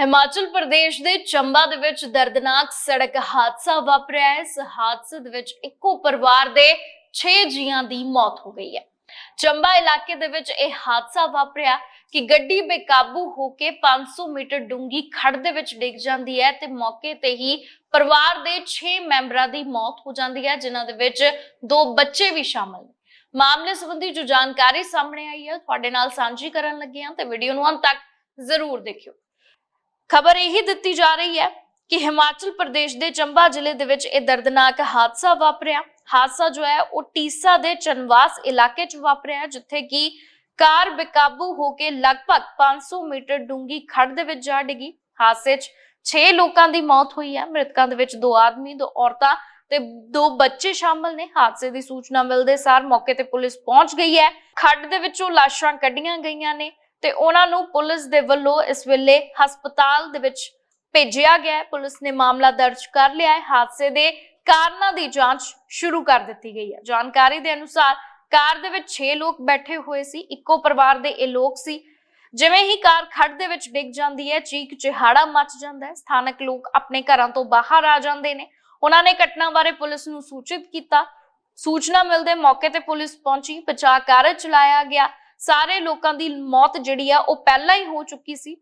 ਹਿਮਾਚਲ ਪ੍ਰਦੇਸ਼ ਦੇ ਚੰਬਾ ਦੇ ਵਿੱਚ ਦਰਦਨਾਕ ਸੜਕ ਹਾਦਸਾ ਵਾਪਰਿਆ ਹੈ। ਇਸ ਹਾਦਸੇ ਦੇ ਵਿੱਚ ਇੱਕੋ ਪਰਿਵਾਰ ਦੇ 6 ਜੀਆਂ ਦੀ ਮੌਤ ਹੋ ਗਈ ਹੈ। ਚੰਬਾ ਇਲਾਕੇ ਦੇ ਵਿੱਚ ਇਹ ਹਾਦਸਾ ਵਾਪਰਿਆ ਕਿ ਗੱਡੀ ਬੇਕਾਬੂ ਹੋ ਕੇ 500 ਮੀਟਰ ਡੂੰਗੀ ਖੜ ਦੇ ਵਿੱਚ ਡਿੱਗ ਜਾਂਦੀ ਹੈ ਤੇ ਮੌਕੇ ਤੇ ਹੀ ਪਰਿਵਾਰ ਦੇ 6 ਮੈਂਬਰਾਂ ਦੀ ਮੌਤ ਹੋ ਜਾਂਦੀ ਹੈ, ਜਿਨ੍ਹਾਂ ਦੇ ਵਿੱਚ ਦੋ ਬੱਚੇ ਵੀ ਸ਼ਾਮਲ ਨੇ। ਮਾਮਲੇ ਸੰਬੰਧੀ ਜੋ ਜਾਣਕਾਰੀ ਸਾਹਮਣੇ ਆਈ ਹੈ, ਤੁਹਾਡੇ ਨਾਲ ਸਾਂਝੀ ਕਰਨ ਲੱਗੇ ਹਾਂ ਤੇ ਵੀਡੀਓ ਨੂੰ ਅੰਤ ਤੱਕ ਜ਼ਰੂਰ ਦੇਖਿਓ। ਖਬਰ ਇਹੀ ਦਿੱਤੀ ਜਾ ਰਹੀ ਹੈ ਕਿ ਹਿਮਾਚਲ ਪ੍ਰਦੇਸ਼ ਦੇ ਚੰਬਾ ਜ਼ਿਲ੍ਹੇ ਦੇ ਵਿੱਚ ਇਹ ਦਰਦਨਾਕ ਹਾਦਸਾ ਵਾਪਰਿਆ। ਹਾਦਸਾ ਜੋ ਹੈ, ਉਹ ਟੀਸਾ ਦੇ ਚਨਵਾਸ ਇਲਾਕੇ 'ਚ ਵਾਪਰਿਆ, ਜਿੱਥੇ ਕਿ ਕਾਰ ਬੇਕਾਬੂ ਹੋ ਕੇ ਲਗਭਗ 500 ਮੀਟਰ ਡੂੰਗੀ ਖੱਡ ਦੇ ਵਿੱਚ ਜਾ ਡਿੱਗੀ। ਹਾਦਸੇ 'ਚ 6 ਲੋਕਾਂ ਦੀ ਮੌਤ ਹੋਈ ਹੈ। ਮ੍ਰਿਤਕਾਂ ਦੇ ਵਿੱਚ ਦੋ ਆਦਮੀ, ਦੋ ਔਰਤਾਂ ਤੇ ਦੋ ਬੱਚੇ ਸ਼ਾਮਲ ਨੇ। ਹਾਦਸੇ ਦੀ ਸੂਚਨਾ ਮਿਲਦੇ ਸਾਰ ਮੌਕੇ ਤੇ ਪੁਲਿਸ ਪਹੁੰਚ ਗਈ ਹੈ। ਖੱਡ ਦੇ ਵਿੱਚੋਂ ਲਾਸ਼ਾਂ ਕੱਢੀਆਂ ਗਈਆਂ ਨੇ। ਤੇ ਉਹਨਾਂ ਨੂੰ ਪੁਲਿਸ ਦੇ ਵੱਲੋਂ ਇਸ ਵੇਲੇ ਹਸਪਤਾਲ ਦੇ ਵਿੱਚ ਭੇਜਿਆ ਗਿਆ ਪੁਲਿਸ ਨੇ ਮਾਮਲਾ ਦਰਜ ਕਰ ਲਿਆ ਹੈ। ਹਾਦਸੇ ਦੇ ਕਾਰਨਾਂ ਦੀ ਜਾਂਚ ਸ਼ੁਰੂ ਕਰ ਦਿੱਤੀ ਗਈ ਹੈ। ਜਾਣਕਾਰੀ ਦੇ ਅਨੁਸਾਰ ਕਾਰ ਦੇ ਵਿੱਚ 6 ਲੋਕ ਬੈਠੇ ਹੋਏ ਸੀ। ਇੱਕੋ ਪਰਿਵਾਰ ਦੇ ਇਹ ਲੋਕ ਸੀ। ਜਿਵੇਂ ਹੀ ਕਾਰ ਖੱਡ ਦੇ ਵਿੱਚ ਡਿੱਗ ਜਾਂਦੀ ਹੈ, ਚੀਕ ਚਿਹਾੜਾ ਮਚ ਜਾਂਦਾ ਹੈ। ਸਥਾਨਕ ਲੋਕ ਆਪਣੇ ਘਰਾਂ ਤੋਂ ਬਾਹਰ ਆ ਜਾਂਦੇ ਨੇ। ਉਹਨਾਂ ਨੇ ਘਟਨਾ ਬਾਰੇ ਪੁਲਿਸ ਨੂੰ ਸੂਚਿਤ ਕੀਤਾ। ਸੂਚਨਾ ਮਿਲਦੇ ਮੌਕੇ ਤੇ ਪੁਲਿਸ ਪਹੁੰਚੀ। ਬਚਾਅ ਕਾਰਜ ਚਲਾਇਆ ਗਿਆ। ਸਾਰੇ ਲੋਕਾਂ ਦੀ ਮੌਤ ਜਿਹੜੀ ਆ ਉਹ ਪਹਿਲਾਂ ਹੀ ਹੋ ਚੁੱਕੀ ਸੀ।